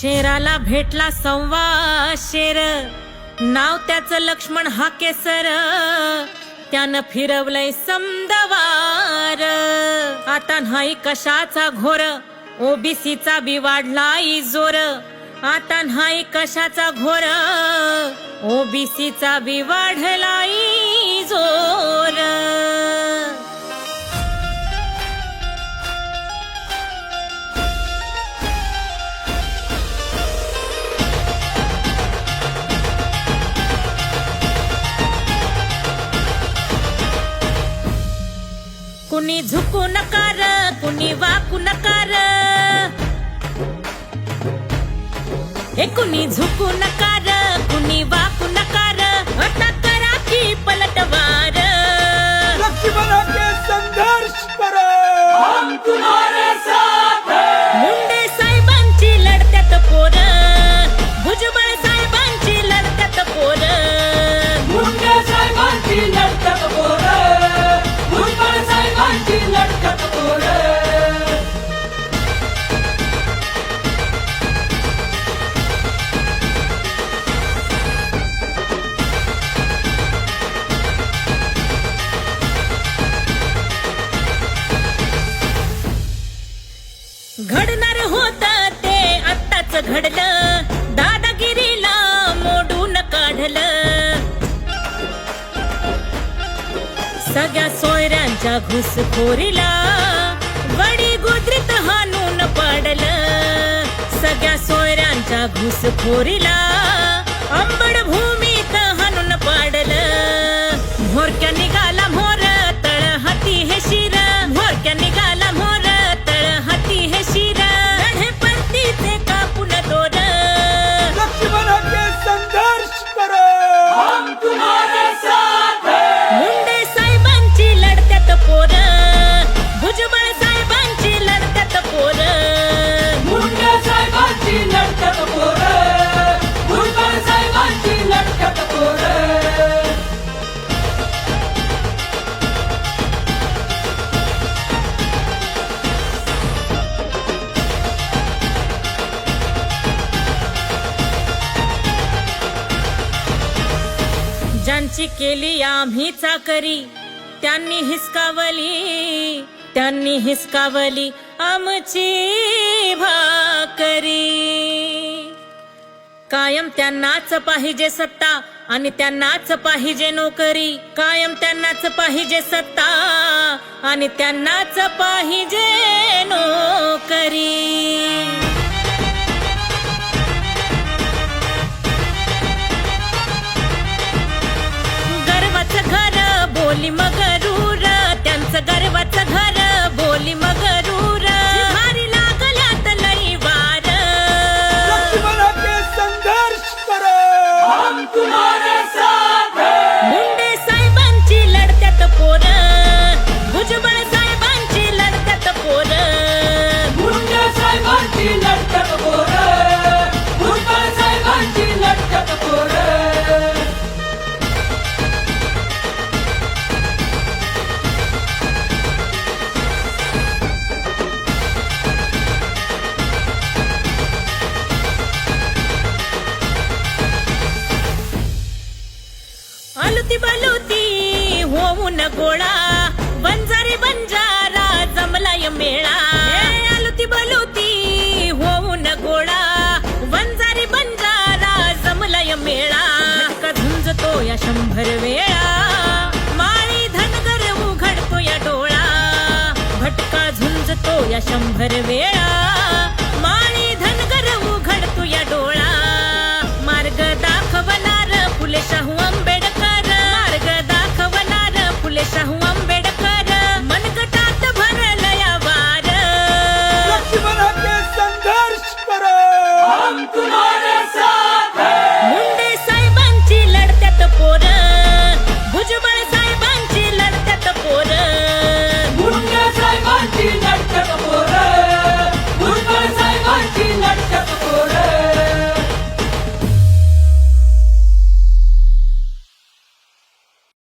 शेराला भेटला संवा शेर. नाव त्याचं लक्ष्मण हा केसर. त्यानं फिरवलंय समदवार. आता नाही कशाचा घोर. ओबीसीचा बी वाढलाय जोर. आता नाही कशाचा घोर. ओबीसीचा बी वाढलाय जोर. कुणी झुकू नकार कुणी वाकू नकार. हे कुणी झुकू नकार कुणी वाकू नकार. आता करा की पलटवार. सगळ्या सोयऱ्यांच्या घुसखोरीला. बड़ी गुजरीत हानून पाडलं. सगळ्या सोयऱ्यांच्या घुसखोरीला. अंबड भू ज्यांची केली आम्ही चाकरी त्यांनी हिसकावली त्यांनी हिसकावली आमची भाकरी. कायम त्यांनाच पाहिजे सत्ता आणि त्यांनाच पाहिजे नोकरी. कायम त्यांनाच पाहिजे सत्ता आणि त्यांनाच पाहिजे नोकरी. आलुती बलुती होऊन गोळा. बंजारी बंजारा जमलाय मेळा. हे आलुती बलुती होऊन गोळा. बंजारी बंजारा जमलाय मेळा. का झुंजतो या शंभर वेळा. माळी धनगर उघडतो या डोळा. भटका झुंजतो या शंभर वेळा.